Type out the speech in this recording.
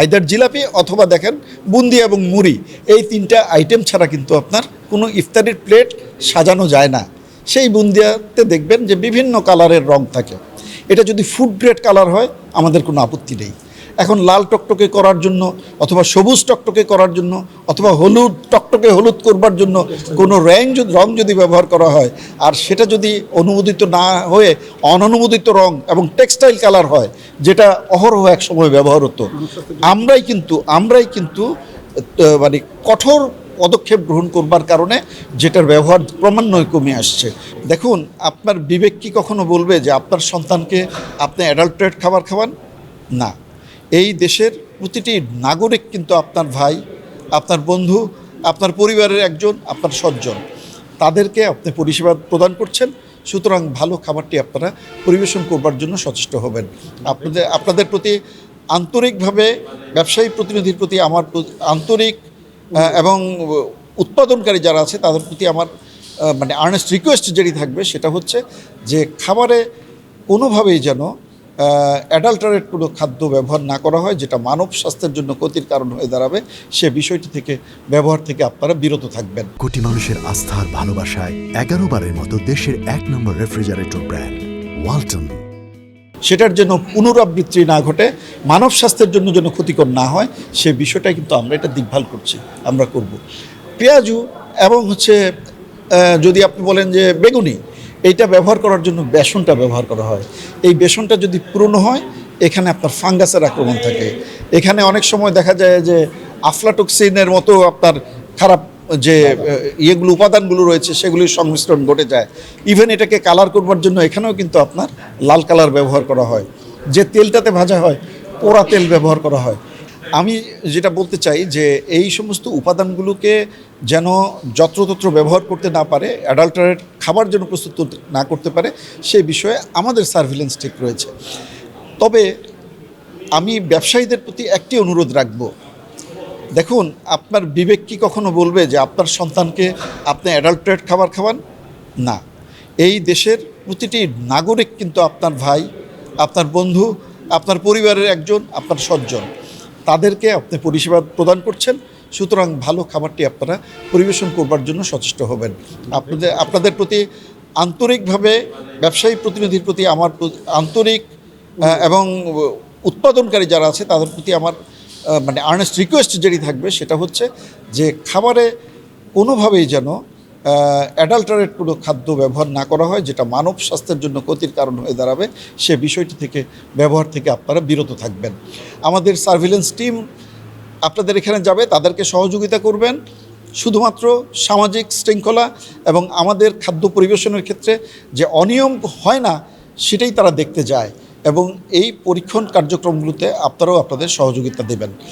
Either jalebi অথবা দেখেন বুন্দি এবং মুড়ি, এই তিনটা আইটেম ছাড়া কিন্তু আপনার কোনো ইফতারির প্লেট সাজানো যায় না। সেই বুন্দিয়াতে দেখবেন যে বিভিন্ন কালারের রং থাকে। এটা যদি ফুড গ্রেড কালার হয়, আমাদের কোনো আপত্তি নেই। এখন লাল টকটকে করার জন্য অথবা সবুজ টকটকে করার জন্য অথবা হলুদ টকটকে হলুদ করবার জন্য কোনো রং যদি রং যদি ব্যবহার করা হয়, আর সেটা যদি অনুমোদিত না হয়ে অননুমোদিত রং এবং টেক্সটাইল কালার হয়, যেটা অহরহ এক সময় ব্যবহার হতো আমরাই কিন্তু আমরাই কিন্তু মানে কঠোর পদক্ষেপ গ্রহণ করবার কারণে যেটার ব্যবহার ক্রমান্বয়ে কমে আসছে। দেখুন, আপনার বিবেক কি কখনো বলবে যে আপনার সন্তানকে আপনি অ্যাডাল্ট্রেট খাবার খাওয়ান? না। এই দেশের প্রতিটি নাগরিক কিন্তু আপনার ভাই, আপনার বন্ধু, আপনার পরিবারের একজন, আপনার সজ্জন। তাদেরকে আপনি পরিষেবা প্রদান করছেন। সুতরাং ভালো খাবারটি আপনারা পরিবেশন করবার জন্য সচেষ্ট হবেন। আপনাদের আপনাদের প্রতি আন্তরিকভাবে, ব্যবসায়ী প্রতিনিধির প্রতি আমার আন্তরিক এবং উৎপাদনকারী যারা আছে, তাদের প্রতি আমার মানে আর্নেস্ট রিকোয়েস্ট যেটি থাকবে সেটা হচ্ছে যে খাবারে কোনোভাবেই যেন অ্যাডাল্টারেট কোনো খাদ্য ব্যবহার না করা হয় যেটা মানব স্বাস্থ্যের জন্য ক্ষতির কারণ হয়ে দাঁড়াবে সে বিষয়টি থেকে ব্যবহার থেকে আপনারা বিরত থাকবেন। কোটি মানুষের আস্থার ভালোবাসায় এগারো বারের মতো দেশের এক নম্বর রেফ্রিজারেটর ব্র্যান্ড ওয়ালটন। সেটার যেন পুনরাবৃত্তি না ঘটে মানব স্বাস্থ্যের জন্য যেন ক্ষতিকর না হয় সে বিষয়টা কিন্তু আমরা এটা দেখভাল করছি আমরা করব। পেঁয়াজু এবং হচ্ছে যদি আপনি বলেন যে বেগুনি এইটা ব্যবহার করার জন্য বেসনটা ব্যবহার করা হয়। এই বেসনটা যদি পুরনো হয়, এখানে আপনার ফাঙ্গাসের আক্রমণ থাকে। এখানে অনেক সময় দেখা যায় যে আফলাটক্সিনের মতো আপনার খারাপ যে ইয়েগুলো, উপাদানগুলো রয়েছে, সেগুলির সংমিশ্রণ ঘটে যায়। ইভেন এটাকে কালার করবার জন্য এখানেও কিন্তু আপনার লাল কালার ব্যবহার করা হয়। যে তেলটাতে ভাজা হয়, পোড়া তেল ব্যবহার করা হয়। আমি যেটা বলতে চাই যে এই সমস্ত উপাদানগুলোকে যেন যত্রতত্র ব্যবহার করতে না পারে, অ্যাডাল্টারেট খাবার জন্য প্রস্তুত না করতে পারে সে বিষয়ে আমাদের সার্ভিলেন্স ঠিক রয়েছে। তবে আমি ব্যবসায়ীদের প্রতি একটি অনুরোধ রাখব। দেখুন, আপনার বিবেক কি কখনো বলবে যে আপনার সন্তানকে আপনি অ্যাডাল্ট্রেট খাবার খাওয়ান? না। এই দেশের প্রতিটি নাগরিক কিন্তু আপনার ভাই, আপনার বন্ধু, আপনার পরিবারের একজন, আপনার সজ্জন। তাদেরকে আপনি পরিষেবা প্রদান করছেন। সুতরাং ভালো খাবারটি আপনারা পরিবেশন করবার জন্য সচেষ্ট হবেন। আপনাদের আপনাদের প্রতি আন্তরিকভাবে, ব্যবসায়ী প্রতিনিধির প্রতি আমার আন্তরিক এবং উৎপাদনকারী যারা আছে, তাদের প্রতি আমার মানে আর্নেস্ট রিকোয়েস্ট যেটি থাকবে সেটা হচ্ছে যে খাবারে কোনোভাবেই যেন অ্যাডাল্টারেট কোনো খাদ্য ব্যবহার না করা হয়, যেটা মানব স্বাস্থ্যের জন্য ক্ষতির কারণ হয়ে দাঁড়াবে, সে বিষয়টি থেকে, ব্যবহার থেকে আপনারা বিরত থাকবেন। আমাদের সার্ভিলেন্স টিম আপনাদের এখানে যাবে, তাদেরকে সহযোগিতা করবেন। শুধুমাত্র সামাজিক শৃঙ্খলা এবং আমাদের খাদ্য পরিবেশনের ক্ষেত্রে যে অনিয়ম হয় না, সেটাই তারা দেখতে যায় এবং এই পরীক্ষণ কার্যক্রমগুলোতে আপনারাও আপনাদের সহযোগিতা দেবেন।